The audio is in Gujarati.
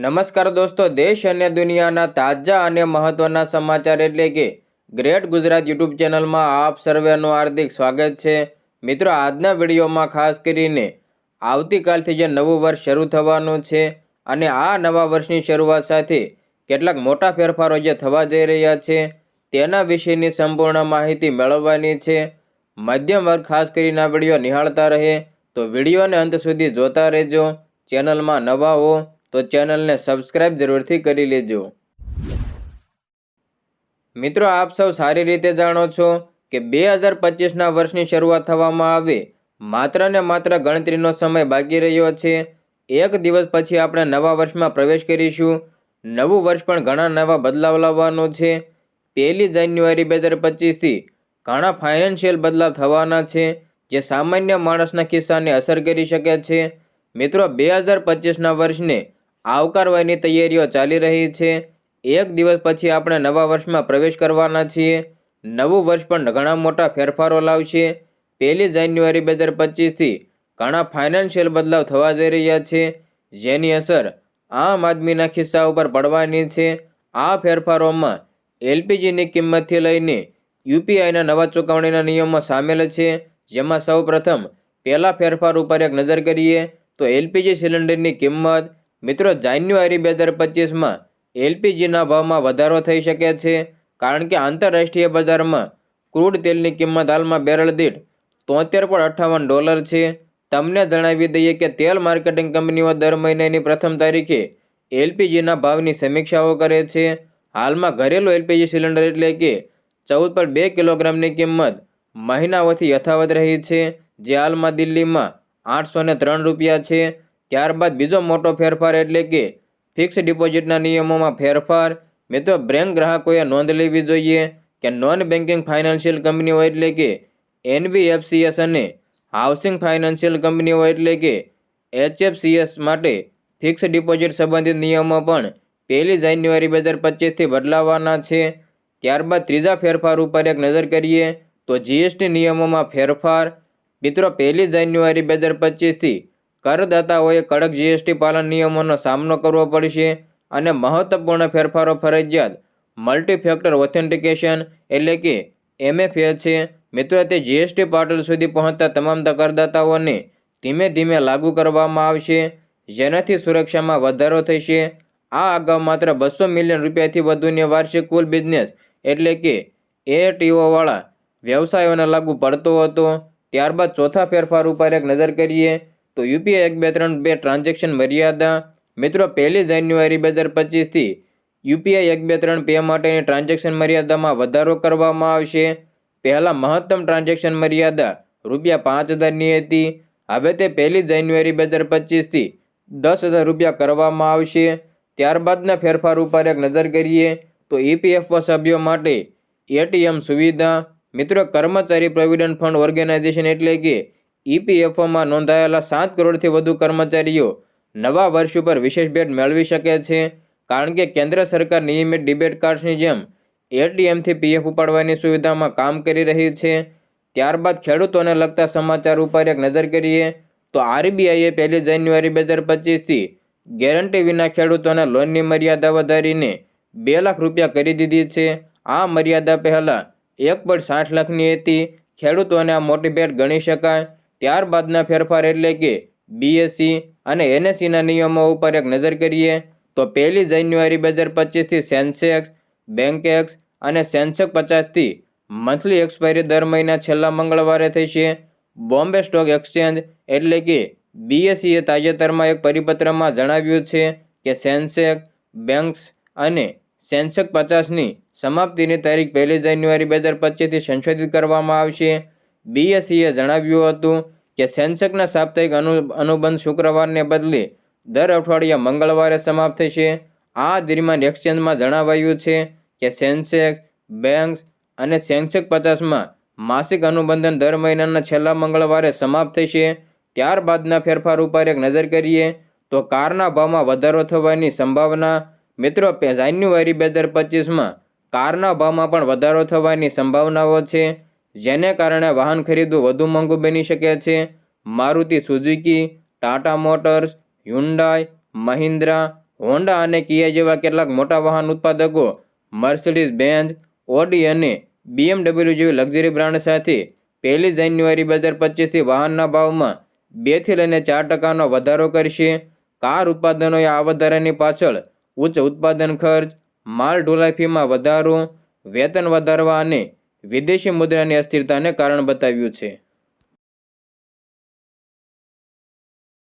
નમસ્કાર દોસ્તો, દેશ અને દુનિયાના તાજા અને મહત્વના સમાચાર એટલે કે ગ્રેટ ગુજરાત યુટ્યુબ ચેનલમાં આપ સર્વેનું હાર્દિક સ્વાગત છે. મિત્રો, આજના વિડીયોમાં ખાસ કરીને આવતીકાલથી જે નવું વર્ષ શરૂ થવાનું છે અને આ નવા વર્ષની શરૂઆત સાથે કેટલાક મોટા ફેરફારો જે થવા જઈ રહ્યા છે તેના વિશેની સંપૂર્ણ માહિતી મેળવવાની છે. મધ્યમ વર્ગ ખાસ કરીને આ વીડિયો નિહાળતા રહે તો વિડીયોને અંત સુધી જોતા રહેજો. ચેનલમાં નવા હો તો ચેનલને સબસ્ક્રાઈબ જરૂરથી કરી લેજો. મિત્રો, આપ સૌ સારી રીતે જાણો છો કે બે હજાર પચીસના વર્ષની શરૂઆત થવામાં આવે માત્ર ને માત્ર ગણતરીનો સમય બાકી રહ્યો છે. એક દિવસ પછી આપણે નવા વર્ષમાં પ્રવેશ કરીશું. નવું વર્ષ પણ ઘણા નવા બદલાવ લાવવાનું છે. પહેલી જાન્યુઆરી બે હજાર પચીસથી ઘણા ફાઇનાન્શિયલ બદલાવ થવાના છે, જે સામાન્ય માણસના ખિસ્સાને અસર કરી શકે છે. મિત્રો, બે હજાર પચીસના વર્ષને આવકારવાની તૈયારીઓ ચાલી રહી છે. એક દિવસ પછી આપણે નવા વર્ષમાં પ્રવેશ કરવાના છીએ. નવું વર્ષ પણ ઘણા મોટા ફેરફારો લાવશે. પહેલી જાન્યુઆરી બે હજાર પચીસથી ઘણા ફાઇનાન્શિયલ બદલાવ થવા જઈ રહ્યા છે. જેની અસર આમ આદમીના ખિસ્સા ઉપર પડવાની છે. આ ફેરફારોમાં એલપીજીની કિંમતથી લઈને યુપીઆઈના નવા ચૂકવણીના નિયમો સામેલ છે. જેમાં સૌ પ્રથમ પહેલા ફેરફાર ઉપર એક નજર કરીએ તો એલપીજી સિલિન્ડરની કિંમત મિત્રો, જાન્યુઆરી બે હજાર પચીસમાં એલપીજીના ભાવમાં વધારો થઈ શકે છે, કારણ કે આંતરરાષ્ટ્રીય બજારમાં ક્રૂડ તેલની કિંમત હાલમાં બેરલ દીઠ તોતેર પોઈન્ટ અઠ્ઠાવન ડોલર છે. તમને જણાવી દઈએ કે તેલ માર્કેટિંગ કંપનીઓ દર મહિનાની પ્રથમ તારીખે એલપીજીના ભાવની સમીક્ષાઓ કરે છે. હાલમાં ઘરેલું એલપીજી સિલિન્ડર એટલે કે ચૌદ પર બે કિલોગ્રામની કિંમત મહિનાઓથી યથાવત રહી છે, જે હાલમાં દિલ્હીમાં આઠસો ત્રણ રૂપિયા છે. ત્યારબાદ બીજો મોટો ફેરફાર એટલે કે ફિક્સ ડિપોઝિટના નિયમોમાં ફેરફાર. મિત્રો બેંક ગ્રાહકોએ નોંધ લેવી જોઈએ કે નોન બેન્કિંગ ફાઇનાન્શિયલ કંપનીઓ એટલે કે એનબીએફસીએસ અને હાઉસિંગ ફાઇનાન્શિયલ કંપનીઓ એટલે કે એચએફસીએસ માટે ફિક્સ ડિપોઝિટ સંબંધિત નિયમો પણ પહેલી જાન્યુઆરી બે હજાર પચીસથી બદલાવાના છે. ત્યારબાદ ત્રીજા ફેરફાર ઉપર એક નજર કરીએ તો જીએસટી નિયમોમાં ફેરફાર. મિત્રો, પહેલી જાન્યુઆરી બે હજાર પચીસથી કરદાતાઓએ કડક જીએસટી પાલન નિયમોનો સામનો કરવો પડશે અને મહત્વપૂર્ણ ફેરફારો ફરજિયાત. મલ્ટીફેક્ટર ઓથેન્ટિકેશન એટલે કે એમએફએ છે. મિત્રો, તે જીએસટી પોર્ટલ સુધી પહોંચતા તમામ કરદાતાઓને ધીમે ધીમે લાગુ કરવામાં આવશે, જેનાથી સુરક્ષામાં વધારો થશે. આ અગાઉ માત્ર બસો મિલિયન રૂપિયાથી વધુની વાર્ષિક કુલ બિઝનેસ એટલે કે એટીઓવાળા વ્યવસાયોને લાગુ પડતો હતો. ત્યારબાદ ચોથા ફેરફાર ઉપર એક નજર કરીએ તો યુપીઆઈ એક, બે, ત્રણ, બે ટ્રાન્ઝેક્શન મર્યાદા. મિત્રો, પહેલી જાન્યુઆરી બે હજાર પચીસથી યુપીઆઈ એક, બે, ત્રણ પે માટેની ટ્રાન્ઝેક્શન મર્યાદામાં વધારો કરવામાં આવશે. પહેલાં મહત્તમ ટ્રાન્ઝેક્શન મર્યાદા રૂપિયા પાંચ હજારની હતી. હવે તે પહેલી જાન્યુઆરી બે હજાર પચીસથી દસ હજાર રૂપિયા કરવામાં આવશે. ત્યારબાદના ફેરફાર ઉપર એક નજર કરીએ તો ઈપીએફઓ સભ્યો માટે એટીએમ સુવિધા. મિત્રો, કર્મચારી પ્રોવિડન્ટ ફંડ ઓર્ગેનાઇઝેશન એટલે કે ઈપીએફઓમાં નોંધાયેલા સાત કરોડથી વધુ કર્મચારીઓ નવા વર્ષ ઉપર વિશેષ ભેટ મેળવી શકે છે. કારણ કે કેન્દ્ર સરકાર નિયમિત ડિબેટ કાર્ડ્સની જેમ એટીએમથી પીએફ ઉપાડવાની સુવિધામાં કામ કરી રહી છે. ત્યારબાદ ખેડૂતોને લગતા સમાચાર ઉપર એક નજર કરીએ તો આરબીઆઈએ પહેલી જાન્યુઆરી બે હજાર પચીસથી ગેરંટી વિના ખેડૂતોને લોનની મર્યાદા વધારીને બે લાખ રૂપિયા કરી દીધી છે. આ મર્યાદા પહેલાં એક પોઈન્ટ સાઠ લાખની હતી. ખેડૂતોને આ મોટી ભેટ ગણી શકાય. ત્યારબાદના ફેરફાર એટલે કે બીએસસી અને એનએસસીના નિયમો ઉપર એક નજર કરીએ, તો પહેલી જાન્યુઆરી બે હજાર પચીસથી સેન્સેક્સ બેન્કેક્સ અને સેન્સેક્સ પચાસથી મંથલી એક્સપાયરી દર મહિના છેલ્લા મંગળવારે થઈ છે. બોમ્બે સ્ટોક એક્સચેન્જ એટલે કે બીએસસીએ તાજેતરમાં એક પરિપત્રમાં જણાવ્યું છે કે સેન્સેક્સ, બેંક્સ અને સેન્સેક્સ પચાસની સમાપ્તિની તારીખ પહેલી જાન્યુઆરી બે હજાર પચીસથી સંશોધિત કરવામાં આવશે. બીએસસીએ જણાવ્યું હતું કે સેન્સેક્સના સાપ્તાહિક અનુ, અનુબંધ શુક્રવારને બદલે દર અઠવાડિયે મંગળવારે સમાપ્ત થશે. આ દરમિયાન એક્સચેન્જમાં જણાવાયું છે કે સેન્સેક્સ, બેંક્સ અને સેન્સેક્સ પચાસમાં માસિક અનુબંધન દર મહિનાના છેલ્લા મંગળવારે સમાપ્ત થશે. ત્યારબાદના ફેરફાર ઉપર એક નજર કરીએ તો કારના ભાવમાં વધારો થવાની સંભાવના. મિત્રો જાન્યુઆરી બે હજાર પચીસમાં કારના ભાવમાં પણ વધારો થવાની સંભાવનાઓ છે. જેને કારણે વાહન ખરીદવું વધુ મોંઘું બની શકે છે. Maruti Suzuki, Tata Motors, Hyundai, Mahindra, Honda અને કિયા જેવા કેટલાક મોટા વાહન ઉત્પાદકો, મર્સિડીઝ બેન્ઝ, ઓડી અને બીએમડબલ્યુ જેવી લક્ઝરી બ્રાન્ડ સાથે પહેલી જાન્યુઆરી બે હજાર પચીસથી વાહનના ભાવમાં બેથી લઈને ચાર ટકાનો વધારો કરશે. કાર ઉત્પાદનોએ આ વધારાની પાછળ ઉચ્ચ ઉત્પાદન ખર્ચ, માલ ઢોલાઈ ફીમાં વધારો, વેતન વધારવા અને વિદેશી મુદ્રાની અસ્થિરતાને કારણ બતાવ્યું છે.